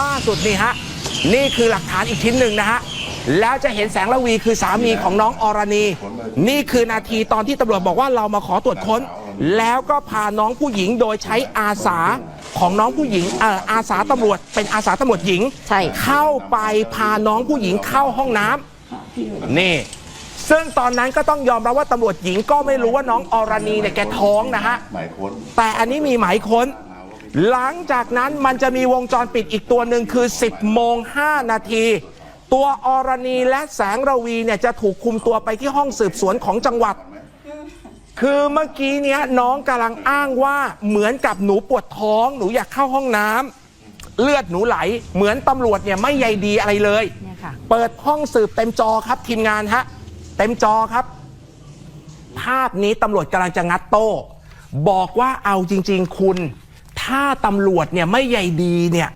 ล่าสุดนี่ฮะนี่คือหลักฐานอีกชิ้นหนึ่งนะฮะแล้วจะเห็นแสงระวีคือสามีของน้องอรณี นี่คือนาทีตอนที่ตำรวจบอกว่าเรามาขอตรวจค้น แล้วก็พาน้องผู้หญิงโดยใช้อาสาของน้องผู้หญิงเอ่ออาสาตำรวจ เป็นอาสาตำรวจหญิงใช่ เข้าไปพาน้องผู้หญิงเข้าห้องน้ำนี่ ซึ่งตอนนั้นก็ต้องยอมรับว่าตำรวจหญิงก็ไม่รู้ว่าน้องอรณีเนี่ยแกท้องนะฮะ หมายค้น แต่อันนี้มีหมายค้น หลังจากนั้นมันจะมีวงจรปิดอีกตัวหนึ่งคือ 10 โมง 5 นาที ตัวอรณีและแสงระวีเนี่ยจะถูกคุมตัวไปที่ห้องสืบสวนของจังหวัด คือเมื่อกี้เนี้ยน้องกำลังอ้างว่าเหมือนกับหนูปวดท้อง หนูอยากเข้าห้องน้ำเลือดหนูไหล เหมือนตำรวจเนี่ยไม่ใยดีอะไรเลย เนี่ยค่ะ เปิดห้องสืบเต็มจอครับทีมงานฮะเต็มจอครับ ภาพนี้ตำรวจกำลังจะงัดโต้ บอกว่าเอาจริง ๆ คุณ ถ้าตำรวจเนี่ยไม่ใยดีเนี่ย